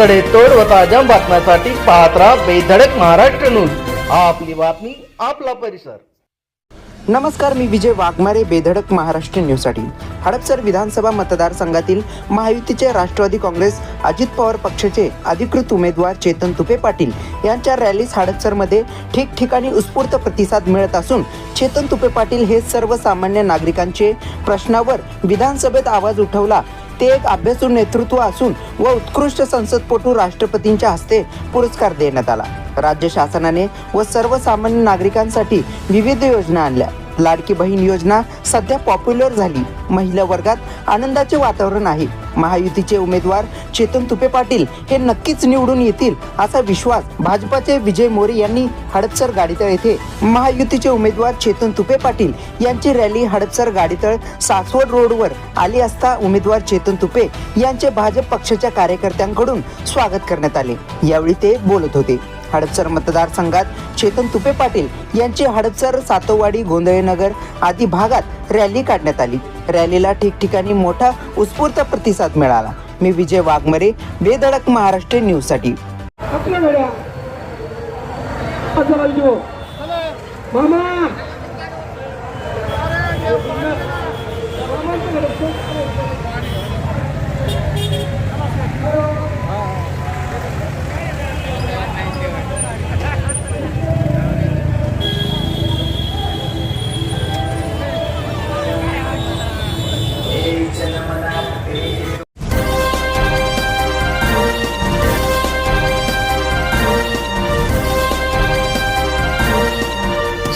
सडेतोड व ताज्या बातम्यासाठी पाहत राहा बेधडक महाराष्ट्र न्यूज. आपली बातमी आपला परिसर. नमस्कार मी विजय वाघमारे बेधडक महाराष्ट्र न्यूजसाठी. हडपसर विधानसभा मतदारसंघातील महायुतीचे राष्ट्रवादी काँग्रेस अजित पवार पक्षाचे अधिकृत उमेदवार चेतन तुपे पाटील यांच्या रॅलीस हडपसरमध्ये ठिकठिकाणी उत्स्फूर्त प्रतिसाद मिळत असून चेतन तुपे पाटील हे सर्वसामान्य नागरिकांचे प्रश्नावर विधानसभेत आवाज उठवला ते एक अभ्यासू नेतृत्व असून व उत्कृष्ट संसदपटू राष्ट्रपतींच्या हस्ते पुरस्कार देण्यात आला. राज्य शासनाने व सर्वसामान्य नागरिकांसाठी विविध योजना आणल्या. लाडकी बहीण योजना सध्या पॉप्युलर झाली. महिला वर्गात आनंदाचे वातावरण आहे. महायुतीचे उमेदवार चेतन तुपे पाटील हे नक्कीच निवडून येतील असा विश्वास भाजपाचे विजय मोरे यांनी हडपसर गाडीतळ येथे महायुतीचे उमेदवार चेतन तुपे पाटील यांची रॅली हडपसर गाडीतळ सासवड रोडवर आली असता उमेदवार चेतन तुपे यांचे भाजप पक्षाच्या कार्यकर्त्यांकडून स्वागत करण्यात आले. यावेळी ते बोलत होते. हडपसर मतदारसंघात चेतन तुपे पाटील यांची हडपसर सातोवाडी गोंधळेनगर आदी भागात रॅली काढण्यात आली. रॅलीला ठिकठिकाणी मोठा उत्स्फूर्त प्रतिसाद मिळाला. मी विजय वाघमरे बेधडक महाराष्ट्र न्यूजसाठी. मामा!